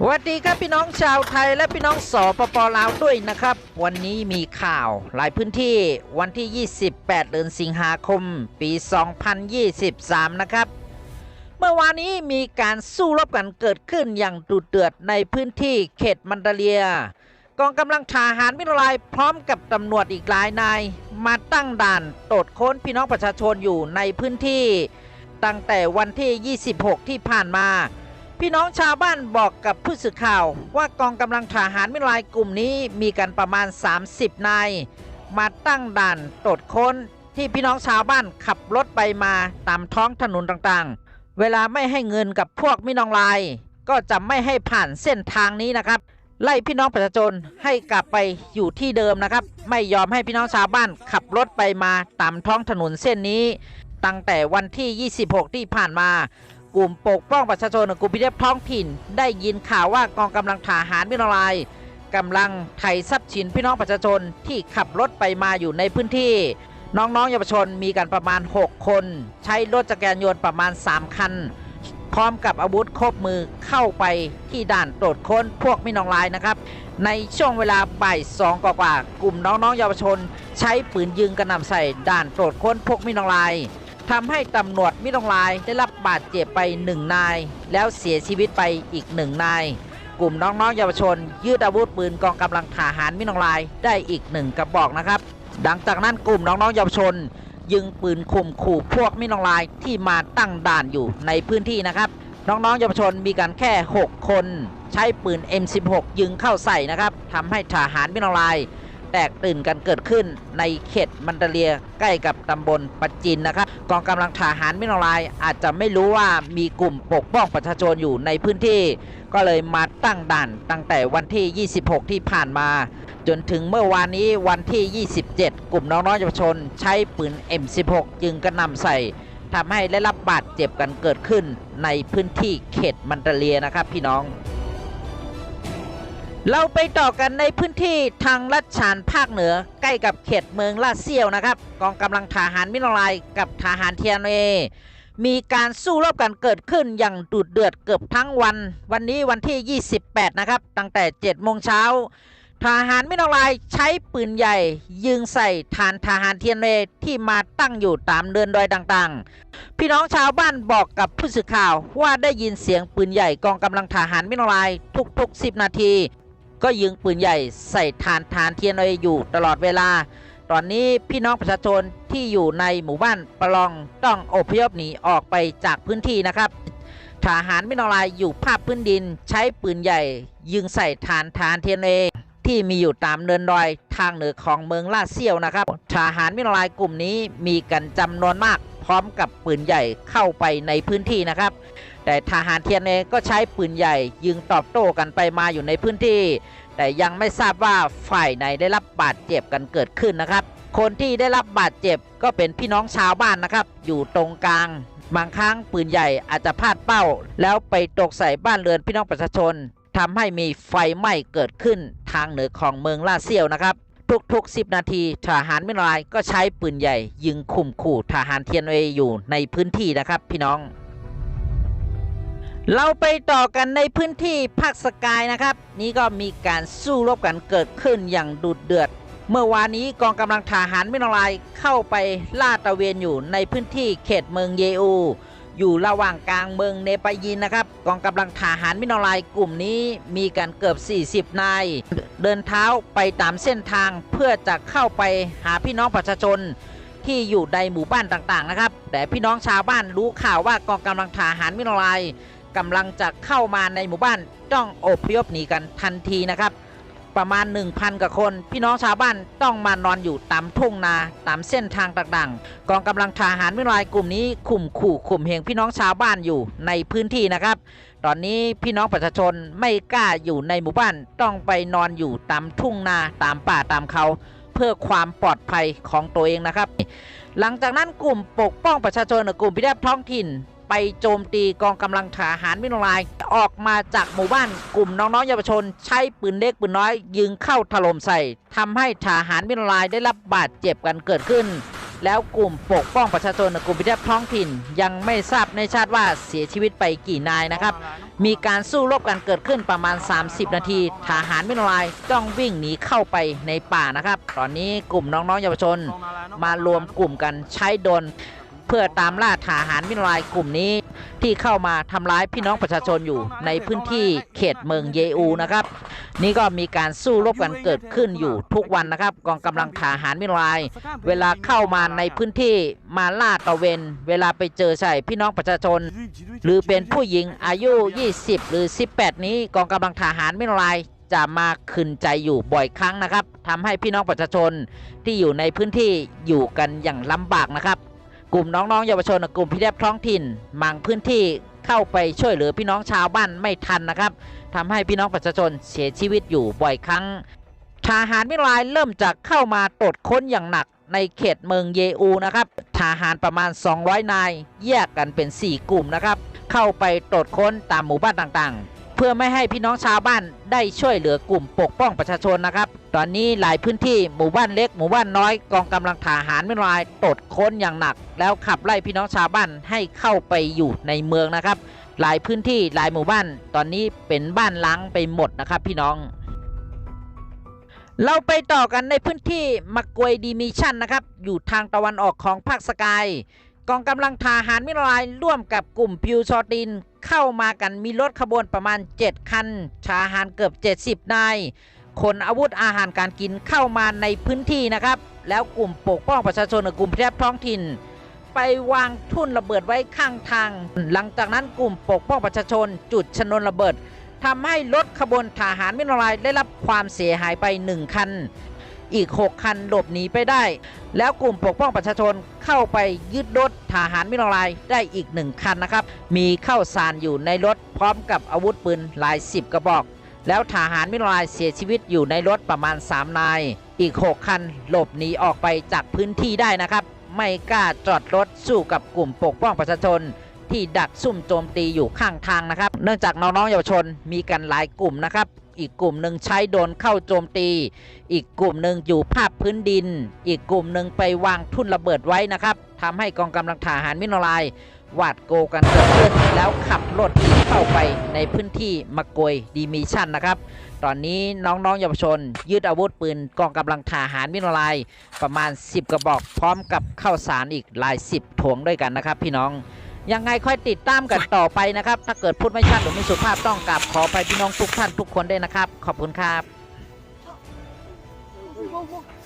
สวัสดีครับพี่น้องชาวไทยและพี่น้องสปปลาวด้วยนะครับ วันนี้มีข่าวหลายพื้นที่วันที่ 28 เดือนสิงหาคม ปี 2023 นะครับ เมื่อวานนี้มีการสู้รบกันเกิดขึ้นอย่างดุเดือดในพื้นที่เขตมันดาเลีย กองกำลังทหารมิตรลายพร้อมกับตำรวจอีกหลายนาย มาตั้งด่านตรวจค้นพี่น้องประชาชนอยู่ในพื้นที่ ตั้งแต่วันที่ 26 ที่ผ่านมา พี่น้องชาวบ้านบอกกับผู้สื่อข่าวว่ากองกำลังทหารมิลายกลุ่มนี้มีกันประมาณ 30 นาย มาตั้งด่านตรวจค้นที่พี่น้องชาวบ้านขับรถไปมาตามท้องถนนต่างๆ เวลาไม่ให้เงินกับพวกมินองลาย ก็จะไม่ให้ผ่านเส้นทางนี้นะครับ ไล่พี่น้องประชาชนให้กลับไปอยู่ที่เดิมนะครับ ไม่ยอมให้พี่น้องชาวบ้านขับรถไปมาตามท้องถนนเส้นนี้ ตั้งแต่วันที่ 26 ที่ผ่านมา กลุ่มปกป้องประชาชนกลุ่มพิทักษ์ท้องถิ่น ได้ยินข่าวว่ากองกำลังทหารมิตรลายกำลังไถ่ทรัพย์สินพี่น้องประชาชนที่ขับรถไปมาอยู่ในพื้นที่ น้องๆเยาวชนมีกันประมาณ 6 คน ใช้รถจักรยานยนต์ประมาณ 3 คัน พร้อมกับอาวุธครบมือเข้าไปที่ด่านตรวจค้นพวกมินองลายนะครับ ในช่วงเวลาบ่ายสองกว่า กลุ่มน้องๆเยาวชน ใช้ปืนยิงกระหน่ำใส่ด่านตรวจค้นพวกมินองลาย ทำให้ตำรวจมินองลายได้รับบาดเจ็บไปหนึ่งนาย แล้วเสียชีวิตไปอีกหนึ่งนาย กลุ่มน้องๆเยาวชน ยืดอาวุธปืนกองกำลังทหารมินองลายได้อีกหนึ่งกระบอกนะครับดังจากนั้นกลุ่มน้องๆเยาวชน ยิงปืนข่มขู่พวกมินองลายที่มาตั้งด่านอยู่ในพื้นที่นะครับน้องๆเยาวชนมีกันแค่ 6 คน ใช้ปืน M16 ยิงเข้าใส่นะครับทำให้ทหารมินองลาย แตกตื่นกันเกิดขึ้นในเขตมันดาเลียใกล้กับตำบลปัจจินนะครับกองกำลังทหารมินองลายอาจจะไม่รู้ว่ามีกลุ่มปกป้องประชาชนอยู่ในพื้นที่ ก็เลยมาตั้งด่านตั้งแต่วันที่ 26 ที่ผ่านมา จนถึงเมื่อวานนี้วันที่ 27 กลุ่มน้องๆเยาวชน ใช้ปืน M16 ยิงกระหน่ำใส่ทำให้ได้รับบาดเจ็บกันเกิดขึ้นในพื้นที่เขตมันดาเลียนะครับพี่น้อง เราไปต่อกันในพื้นที่ทางลัดชานภาคเหนือ ใกล้กับเขตเมืองลาดเซียวนะครับ กองกำลังทหารมิโนไลายกับทหารเทียนเอมีการสู้รบกันเกิดขึ้นอย่างดุเดือดเกือบทั้งวัน วันนี้วันที่ 28 นะครับ ตั้งแต่ 7 โมงเช้า ทหารมิโนไลายใช้ปืนใหญ่ ยิงใส่ฐานทหารเทียนเอที่มาตั้งอยู่ตามเดินดอยต่างๆ พี่น้องชาวบ้านบอกกับผู้สื่อข่าวว่าได้ยินเสียงปืนใหญ่กองกำลังทหารมิโนไลายทุกๆ 10 นาที ก็ยิงปืนใหญ่ใส่ฐานฐานเทียนเออยู่ตลอดเวลา ตอนนี้พี่น้องประชาชนที่อยู่ในหมู่บ้านปะลองต้องอพยพหนีออกไปจากพื้นที่นะครับทหารมินอลายอยู่ภาคพื้นดินใช้ปืนใหญ่ ยิงใส่ฐานฐานเทียนเอที่มีอยู่ตามเนินดอยทางเหนือของเมืองลาดเซียวนะครับทหารมินอลายกลุ่มนี้มีกันจำนวนมาก ร้อมกับปืนใหญ่เข้าไปในพื้นที่นะครับ แต่ทหารเทียนเองก็ใช้ปืนใหญ่ยิงตอบโต้กันไปมาอยู่ในพื้นที่ แต่ยังไม่ทราบว่าฝ่ายไหนได้รับบาดเจ็บกันเกิดขึ้นนะครับ คนที่ได้รับบาดเจ็บก็เป็นพี่น้องชาวบ้านนะครับ อยู่ตรงกลางบางครั้งปืนใหญ่อาจจะพลาดเป้า แล้วไปตกใส่บ้านเรือนพี่น้องประชาชนทำให้มีไฟไหม้เกิดขึ้นทางเหนือของเมืองลาเซียวนะครับ ทุกๆ 10 นาทีทหารมิลายก็ใช้ปืนใหญ่ ยิงข่มขู่ทหารเทียนเออยู่ในพื้นที่นะครับ พี่น้อง เราไปต่อกันในพื้นที่ภาคสกายนะครับ นี่ก็มีการสู้รบกันเกิดขึ้นอย่างดุเดือด เมื่อวานนี้กองกำลังทหารมินอลายเข้าไปลาดตระเวนอยู่ในพื้นที่เขตเมืองเยอู อยู่ระหว่างกลางเมืองเนปายินนะครับ กองกำลังทหารมินอลายกลุ่มนี้มีกันเกือบ 40 นาย เดินเท้าไปตามเส้นทางเพื่อจะเข้าไปหาพี่น้องประชาชนที่อยู่ในหมู่บ้านต่างๆนะครับ แต่พี่น้องชาวบ้านรู้ข่าวว่ากองกำลังทหารมินอลายกำลังจะเข้ามาในหมู่บ้านต้องอบพยพหนีกันทันทีนะครับ ประมาณ 1,000กว่าคน พี่น้องชาวบ้านต้องมานอนอยู่ตามทุ่งนาตามเส้นทางต่างๆ กองกำลังทหารมิลายกลุ่มนี้ข่มขู่ข่มเหงพี่น้องชาวบ้านอยู่ในพื้นที่นะครับ ตอนนี้พี่น้องประชาชนไม่กล้าอยู่ในหมู่บ้านต้องไปนอนอยู่ตามทุ่งนาตามป่าตามเขา เพื่อความปลอดภัยของตัวเองนะครับ หลังจากนั้นกลุ่มปกป้องประชาชนกลุ่มพิทักษ์ท้องถิ่น ไปโจมตีกองกำลังทหารมิโนลาย ออกมาจากหมู่บ้านกลุ่มน้องๆเยาวชน ใช้ปืนเล็กปืนน้อย ยิงเข้าถล่มใส่ทำให้ทหารมิโนลายได้รับบาดเจ็บกันเกิดขึ้น แล้วกลุ่มปกป้องประชาชนกลุ่มพิทักษ์ท้องถิ่น ยังไม่ทราบในชาติว่าเสียชีวิตไปกี่นายนะครับ มีการสู้รบกันเกิดขึ้นประมาณ 30 นาทีทหารมินรายต้องวิ่งหนีเข้าไปในป่านะครับ ตอนนี้กลุ่มน้องๆเยาวชน มารวมกลุ่มกันใช้โดน เพื่อตามล่าทหารมินรายกลุ่มนี้ ที่เข้ามาทำร้ายพี่น้องประชาชนอยู่ในพื้นที่เขตเมืองเยอูนะครับ นี่ก็มีการสู้รบกันเกิดขึ้นอยู่ทุกวันนะครับ กองกำลังทหารมินราย เวลาเข้ามาในพื้นที่มาล่าตระเวน เวลาไปเจอใส่พี่น้องประชาชน หรือเป็นผู้หญิงอายุ 20 หรือ 18 นี้กองกำลังทหารมินรายจะมาขึ้นใจอยู่บ่อยครั้งนะครับทำให้พี่น้องประชาชนที่อยู่ในพื้นที่อยู่กันอย่างลำบากนะครับ กลุ่มน้องๆเยาวชนกลุ่มพิทักษ์ท้องถิ่นบางพื้นที่เข้าไปช่วยเหลือพี่น้องชาวบ้านไม่ทันนะครับทำให้พี่น้องประชาชนเสียชีวิตอยู่บ่อยครั้งทหารมิรายเริ่มจากเข้ามาตรวจค้นอย่างหนักในเขตเมืองเยอูนะครับทหารประมาณ 200 นาย แยกกันเป็น 4 กลุ่มนะครับ เข้าไปตรวจค้นตามหมู่บ้านต่างๆ เพื่อไม่ให้พี่น้องชาวบ้านได้ช่วยเหลือกลุ่มปกป้องประชาชนนะครับ ตอนนี้หลายพื้นที่หมู่บ้านเล็กหมู่บ้านน้อยกองกำลังทหารไมิรายตรวจค้นอย่างหนัก แล้วขับไล่พี่น้องชาวบ้านให้เข้าไปอยู่ในเมืองนะครับ หลายพื้นที่หลายหมู่บ้าน ตอนนี้เป็นบ้านล้างไปหมดนะครับ พี่น้อง เราไปต่อกันในพื้นที่มักกวยดีมิชันนะครับ อยู่ทางตะวันออกของภาคสกาย กองกำลังทหารมิรายร่วมกับกลุ่มพิวชอติน เข้ามากันมีรถขบวนประมาณ 7 คันทหารเกือบ 70 นายคนอาวุธอาหารการกินเข้ามาในพื้นที่นะครับ แล้วกลุ่มปกป้องประชาชนกับกลุ่มแพทย์ท้องถิ่น ไปวางทุ่นระเบิดไว้ข้างทาง หลังจากนั้นกลุ่มปกป้องประชาชน จุดชนวนระเบิดทำให้รถขบวนทหารมินรายได้รับความเสียหายไป 1 คัน อีก 6 คันหลบหนีไปได้ แล้วกลุ่มปกป้องประชาชนเข้าไปยึดรถทหารมินรายได้อีก 1 คันนะครับ มีข้าวสารอยู่ในรถพร้อมกับอาวุธปืนหลายสิบกระบอก แล้วทหารมินรายเสียชีวิตอยู่ในรถประมาณ 3 นาย อีก 6 คันหลบหนีออกไปจากพื้นที่ได้นะครับ ไม่กล้าจอดรถสู้กับกลุ่มปกป้องประชาชนที่ดักซุ่มโจมตีอยู่ข้างทางนะครับ เนื่องจากน้องๆเยาวชนมีกันหลายกลุ่มนะครับ อีกกลุ่มหนึ่งใช้โดนเข้าโจมตี อีกกลุ่มหนึ่งอยู่ภาพพื้นดิน อีกกลุ่มหนึ่งไปวางทุ่นระเบิดไว้นะครับทำให้กองกำลังทหารมินรายหวาดโกกันเกิดขึ้นแล้วขับรถเข้าไปในพื้นที่มะกวยดีมิชันนะครับ ตอนนี้น้องๆเยาวชนยึดอาวุธปืนกองกำลังทหารมินรายประมาณ 10 กระบอกพร้อมกับข้าวสารอีกหลายสิบถุงด้วยกันนะครับ พี่น้อง ยังไงค่อยติดตามกันต่อไปนะครับ ถ้าเกิดพูดไม่ชัดหรือไม่สุภาพต้องกราบขอไปพี่น้องทุกท่านทุกคนด้วยนะครับ ขอบคุณครับ Whoa, whoa, whoa.